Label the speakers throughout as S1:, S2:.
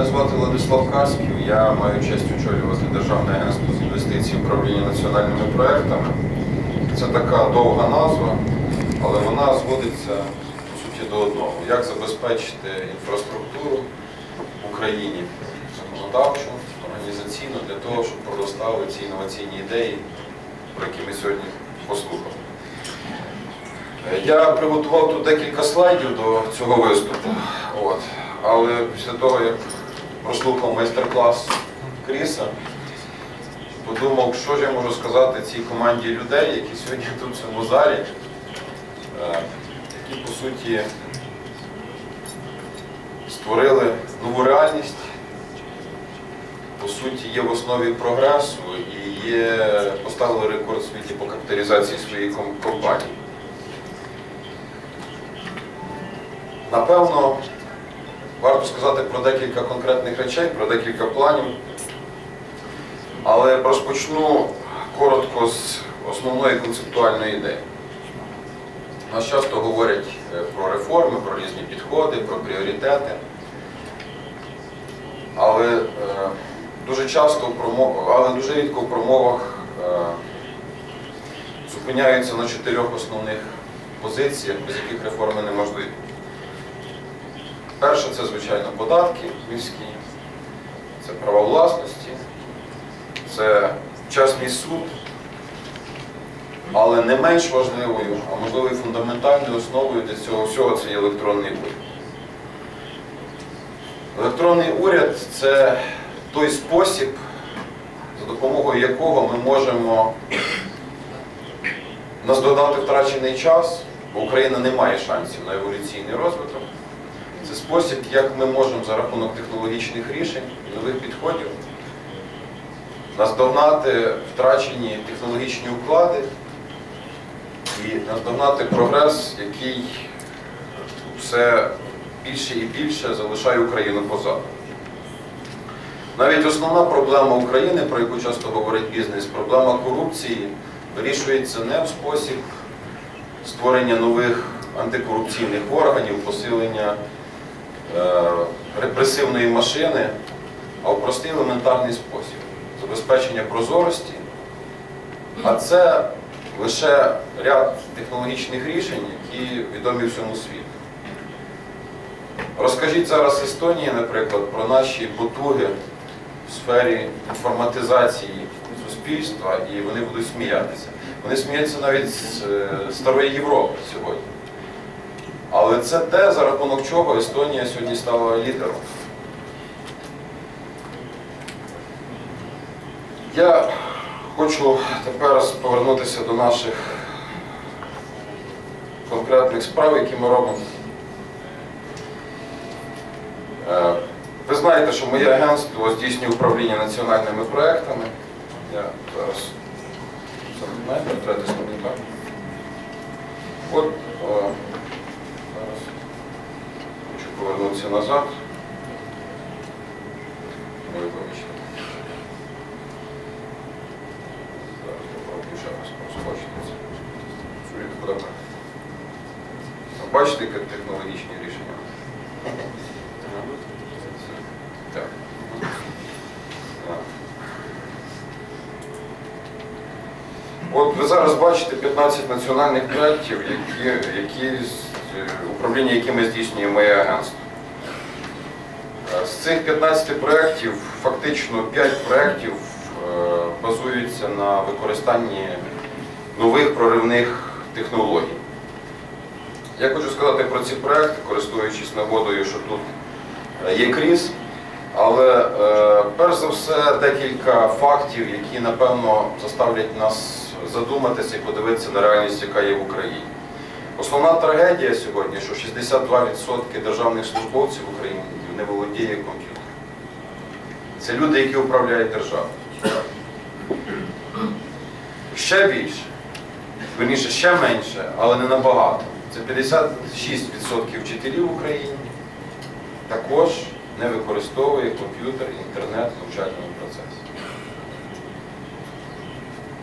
S1: Мене звати Владислав Касків, я маю честь очолювати Державне агентство з інвестицій управління національними проектами. Це така довга назва, але вона зводиться по суті до одного. Як забезпечити інфраструктуру в Україні законодавчу, організаційно для того, щоб проростали ці інноваційні ідеї, про які ми сьогодні послухали. Я приготував тут декілька слайдів до цього виступу. От. Але після того, як прослухав майстер-клас Кріса, подумав, що ж я можу сказати цій команді людей, які сьогодні тут в цьому залі, е, які по суті створили нову реальність, по суті, є в основі прогресу і є, поставили рекорд в світі по капіталізації своєї компанії. Напевно, варто сказати про декілька конкретних речей, про декілька планів. Але розпочну коротко з основної концептуальної ідеї. Нас часто говорять е, про реформи, про різні підходи, про пріоритети. Але е, дуже часто але дуже рідко в промовах е, зупиняються на чотирьох основних позиціях, без яких реформи неможливі. Перше це, звичайно, податки міські, це права власності, це чесний суд, але не менш важливою, а можливо і фундаментальною основою для цього всього це є електронний уряд. Електронний уряд це той спосіб, за допомогою якого ми можемо наздогнати втрачений час, бо Україна не має шансів на еволюційний розвиток. Це спосіб, як ми можемо за рахунок технологічних рішень нових підходів наздогнати втрачені технологічні уклади і наздогнати прогрес, який все більше і більше залишає Україну позаду. Навіть основна проблема України, про яку часто говорить бізнес, проблема корупції, вирішується не в спосіб створення нових антикорупційних органів, посилення репресивної машини, а в простий елементарний спосіб забезпечення прозорості. А це лише ряд технологічних рішень, які відомі всьому світу. Розкажіть зараз Естонії, наприклад, про наші потуги в сфері інформатизації суспільства, і вони будуть сміятися. Вони сміються навіть з е, старої Європи сьогодні. Але це те, за рахунок чого Естонія сьогодні стала лідером. Я хочу тепер повернутися до наших конкретних справ, які ми робимо. Е, Ви знаєте, що моє агентство здійснює управління національними проектами. Я зараз це знаєте, третій так. От е, повернутися назад. Ви вибачте. Зараз попробую ще раз це. Чуєте. Бачите, як технологічні рішення? Так. От ви зараз бачите 15 національних проєктів, які, які, управління якими здійснює моє агентство. Е, З цих 15 проєктів фактично 5 проєктів е, базуються на використанні нових проривних технологій. Я хочу сказати про ці проекти, користуючись нагодою, що тут е, є кріс. Але е, перш за все декілька фактів, які напевно заставлять нас задуматися і подивитися на реальність, яка є в Україні. Основна трагедія сьогодні, що 62% державних службовців в Україні не володіє комп'ютером. Це люди, які управляють державою. Ще більше, верніше, ще менше, але не набагато. Це 56% вчителів в Україні також не використовує комп'ютер, інтернет в навчальному процесі.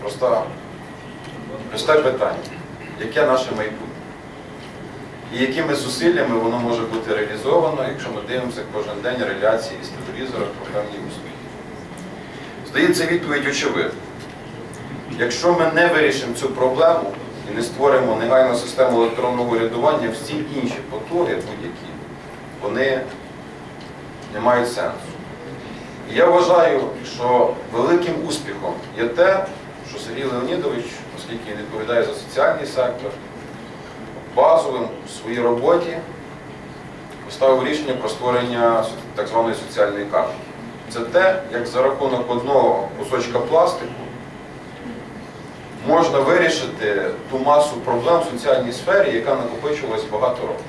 S1: Просто просте питання. Яке наше майбутнє? І якими зусиллями воно може бути реалізовано, якщо ми дивимося кожен день реляції з телевізора про певні успіхи. Здається, відповідь очевидна. Якщо ми не вирішимо цю проблему і не створимо негайну систему електронного урядування, всі інші потуги будь-які, вони не мають сенсу. І я вважаю, що великим успіхом є те, що Сергій Леонідович, оскільки він відповідає за соціальний сектор, базовим у своїй роботі поставив рішення про створення так званої соціальної картки. Це те, як за рахунок одного кусочка пластику можна вирішити ту масу проблем в соціальній сфері, яка накопичувалась багато років.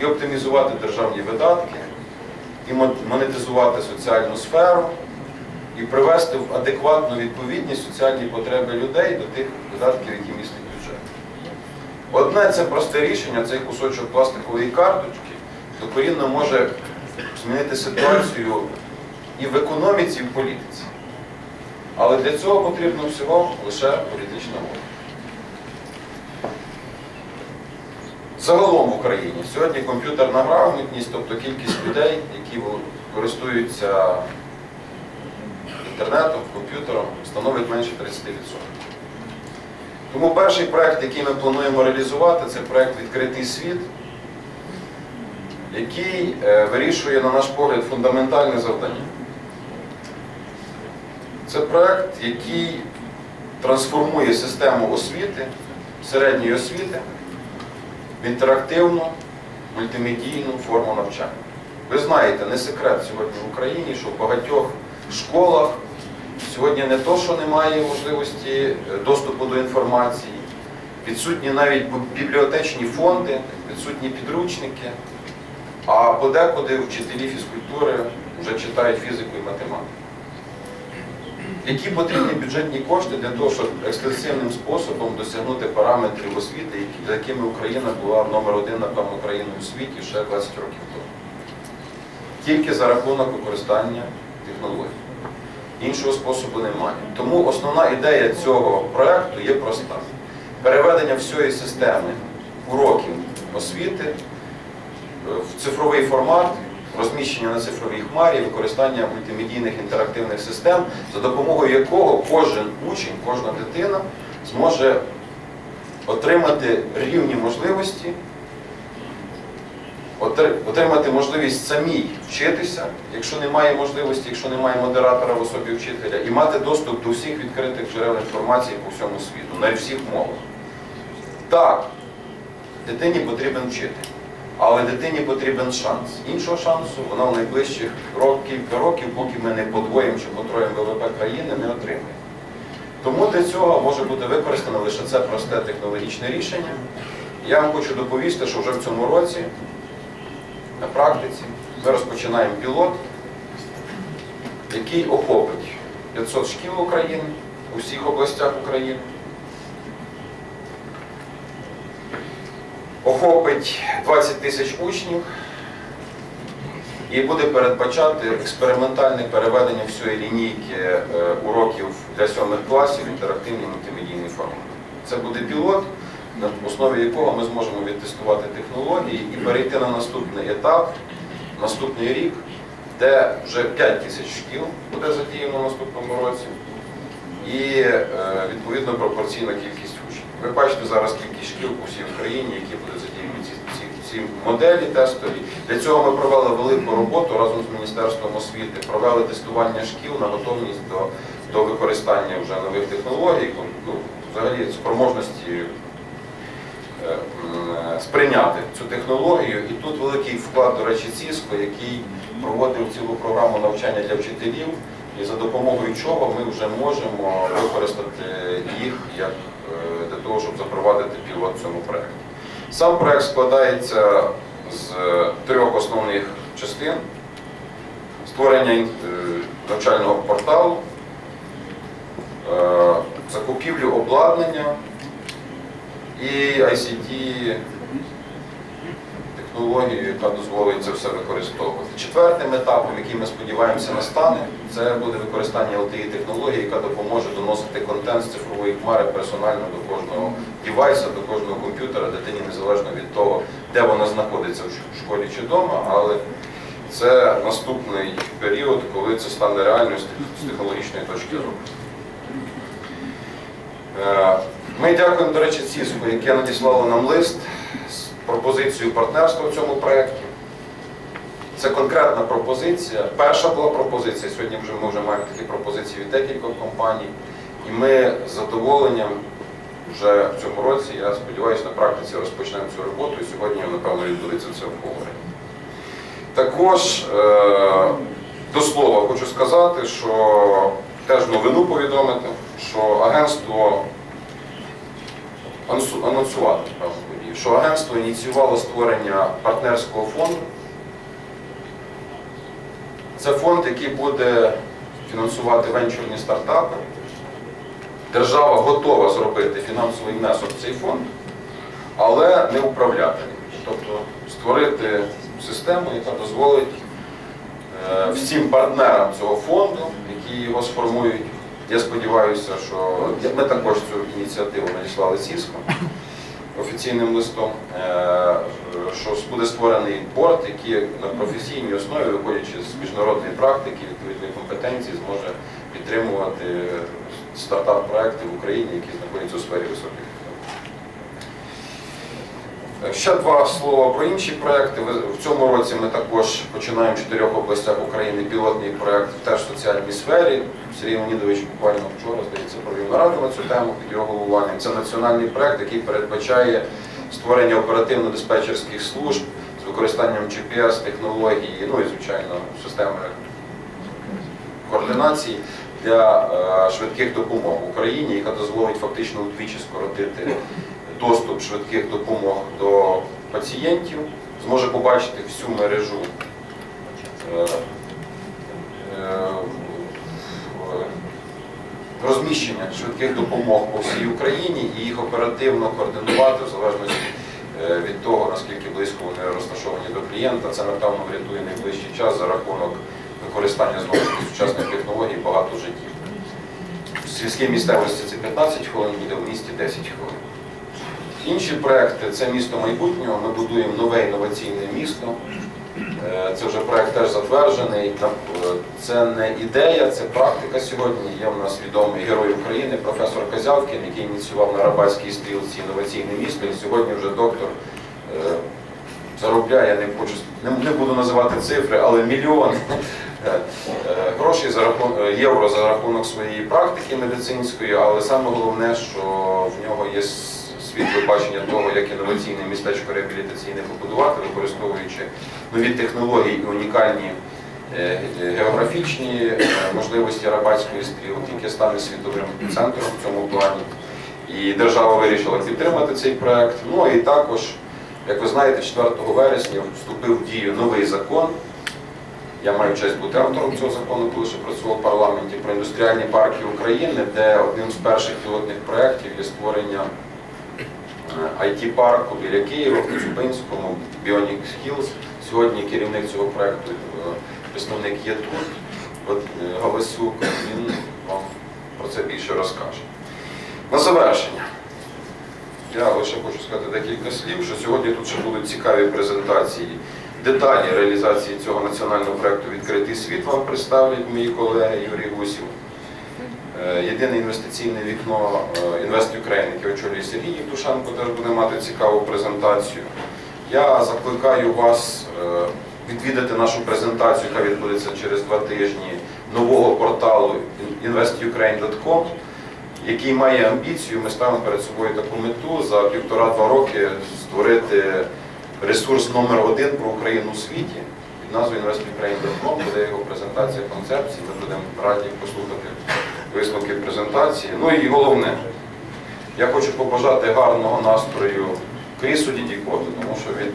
S1: І оптимізувати державні видатки, і монетизувати соціальну сферу, і привести в адекватну відповідність соціальні потреби людей до тих видатків, які бюджет. Одне це просте рішення, цей кусочок пластикової карточки докорінно може змінити ситуацію і в економіці, і в політиці. Але для цього потрібно всього лише політична воля. Загалом в Україні сьогодні комп'ютерна грамотність, тобто кількість людей, які користуються інтернетом, комп'ютером, становить менше 30%. Тому перший проект, який ми плануємо реалізувати, це проект Відкритий світ, який е, вирішує, на наш погляд, фундаментальне завдання. Це проект, який трансформує систему освіти, середньої освіти в інтерактивну, мультимедійну форму навчання. Ви знаєте, не секрет сьогодні в Україні, що в багатьох школах сьогодні не то, що немає можливості е, доступу до інформації, відсутні навіть бібліотечні фонди, відсутні підручники, а подекуди вчителі фізкультури вже читають фізику і математику. Які потрібні бюджетні кошти для того, щоб екстенсивним способом досягнути параметрів освіти, за якими Україна була номер один, напевно, країною у світі ще 20 років тому. Тільки за рахунок використання технологій. Іншого способу немає. Тому основна ідея цього проекту є проста: переведення всієї системи уроків освіти е, в цифровий формат, розміщення на цифровій хмарі, використання мультимедійних інтерактивних систем, за допомогою якого кожен учень, кожна дитина зможе отримати рівні можливості, отримати можливість самій вчитися, якщо немає можливості, якщо немає модератора в особі вчителя, і мати доступ до всіх відкритих джерел інформації по всьому світу, на всіх мовах. Так, дитині потрібен вчитель. Але дитині потрібен шанс. Іншого шансу вона в найближчих рок, кілька років, поки ми не подвоїмо чи потроїмо ВВП країни, не отримає. Тому для цього може бути використано лише це просте технологічне рішення. Я вам хочу доповісти, що вже в цьому році на практиці ми розпочинаємо пілот, який охопить 500 шкіл України у всіх областях України. охопить 20 тисяч учнів і буде передбачати експериментальне переведення всієї лінійки е, уроків для сьомих класів в інтерактивний мультимедійний формат. Це буде пілот, на основі якого ми зможемо відтестувати технології і перейти на наступний етап, наступний рік, де вже 5 тисяч шкіл буде задіяно в наступному році і е, відповідно пропорційна кількість учнів. Ви бачите зараз кількість шкіл по всій Україні, які будуть задіяні ці, ці, ці моделі тестові. Для цього ми провели велику роботу разом з Міністерством освіти, провели тестування шкіл на готовність до, до використання вже нових технологій, ну, взагалі спроможності сприйняти цю технологію. І тут великий вклад, до речі, ЦІСКО, який проводив цілу програму навчання для вчителів, і за допомогою чого ми вже можемо використати їх як е, для того, щоб запровадити пілот цьому проєкті. Сам проєкт складається з трьох основних частин: створення е, навчального порталу, е, закупівлю обладнання і ICT технологію, яка дозволить це все використовувати. Четвертим етапом, який ми сподіваємося настане, це буде використання LTE технології, яка допоможе доносити контент з цифрової хмари персонально до кожного девайса, до кожного комп'ютера, дитині незалежно від того, де вона знаходиться в школі чи вдома, але це наступний період, коли це стане реальністю з технологічної точки зору. Ми дякуємо, до речі, ЦІСКу, яке надіслало нам лист з пропозицією партнерства в цьому проєкті. Це конкретна пропозиція. Перша була пропозиція. Сьогодні вже ми вже маємо такі пропозиції від декількох компаній. І ми з задоволенням вже в цьому році, я сподіваюся, на практиці розпочнемо цю роботу і сьогодні, напевно, відбудеться це обговорення. Також е, до слова хочу сказати, що теж новину повідомити, що агентство анонсувати, подію, що агентство ініціювало створення партнерського фонду. Це фонд, який буде фінансувати венчурні стартапи. Держава готова зробити фінансовий внесок в цей фонд, але не управляти. Тобто створити систему, яка дозволить е, всім партнерам цього фонду, які його сформують. Я сподіваюся, що ми також цю ініціативу надіслали Лисівську офіційним листом, е, що буде створений борт, який на професійній основі, виходячи з міжнародної практики, відповідної компетенції, зможе підтримувати стартап-проекти в Україні, які знаходяться у сфері високих. Ще два слова про інші проекти. В цьому році ми також починаємо в чотирьох областях України пілотний проект теж в соціальній сфері. Сергій Леонідович буквально вчора, здається, провів нараду на цю тему під його головуванням. Це національний проект, який передбачає створення оперативно-диспетчерських служб з використанням GPS-технологій, ну і, звичайно, системи координації для е, швидких допомог в Україні, яка дозволить фактично удвічі скоротити доступ швидких допомог до пацієнтів, зможе побачити всю мережу е, е, розміщення швидких допомог по всій Україні і їх оперативно координувати в залежності е, від того, наскільки близько вони розташовані до клієнта. Це, напевно, врятує найближчий час за рахунок використання знову сучасних технологій багато життів. В сільській місцевості це 15 хвилин, буде в місті 10 хвилин. Інші проекти це місто майбутнього. Ми будуємо нове інноваційне місто. Е, Це вже проект теж затверджений. Е, Це не ідея, це практика сьогодні. Є в нас відомий герой України, професор Казявкін, який ініціював на Рабатській стрілці інноваційне місто. І сьогодні вже доктор е, заробляє, не хочу не, буду називати цифри, але мільйон грошей за рахунок євро за рахунок своєї практики медицинської, але саме головне, що в нього є с- світле бачення того, як інноваційне містечко реабілітаційне побудувати, використовуючи нові технології і унікальні е, географічні е, можливості Рабатської стрілки, яке стане світовим центром в цьому плані. І держава вирішила підтримати цей проект. Ну і також, як ви знаєте, 4 вересня вступив в дію новий закон. Я маю честь бути автором цього закону, коли ще працював в парламенті про індустріальні парки України, де одним з перших пілотних проєктів є створення IT-парку біля Києва, в Коцюбинському, Bionic Skills. Сьогодні керівник цього проєкту, е, представник є тут, е, Галасюк, він вам про це більше розкаже. На завершення. Я лише хочу сказати декілька слів, що сьогодні тут ще будуть цікаві презентації. Деталі реалізації цього національного проєкту Відкритий світ вам представлять мої колеги Юрій Гусів. Е, Єдине інвестиційне вікно е, Invest яке очолює Сергій Євтушенко, теж буде мати цікаву презентацію. Я закликаю вас е, відвідати нашу презентацію, яка відбудеться через два тижні нового порталу investukraine.com, який має амбіцію. Ми ставимо перед собою таку мету за півтора-два роки створити ресурс номер один про Україну у світі під назвою investukraine.com, буде його презентація концепції. Ми будемо раді послухати висновки презентації. Ну і головне, я хочу побажати гарного настрою Крісу Дідікоту, тому що від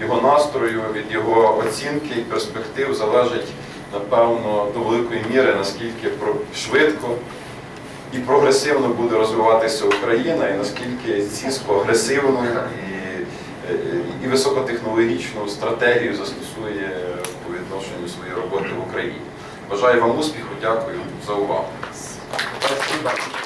S1: його настрою, від його оцінки і перспектив залежить, напевно, до великої міри, наскільки швидко і прогресивно буде розвиватися Україна, і наскільки цісько агресивну і, і високотехнологічну стратегію застосує по відношенню своєї роботи в Україні. Бажаю вам успіху, дякую за увагу.
S2: everybody.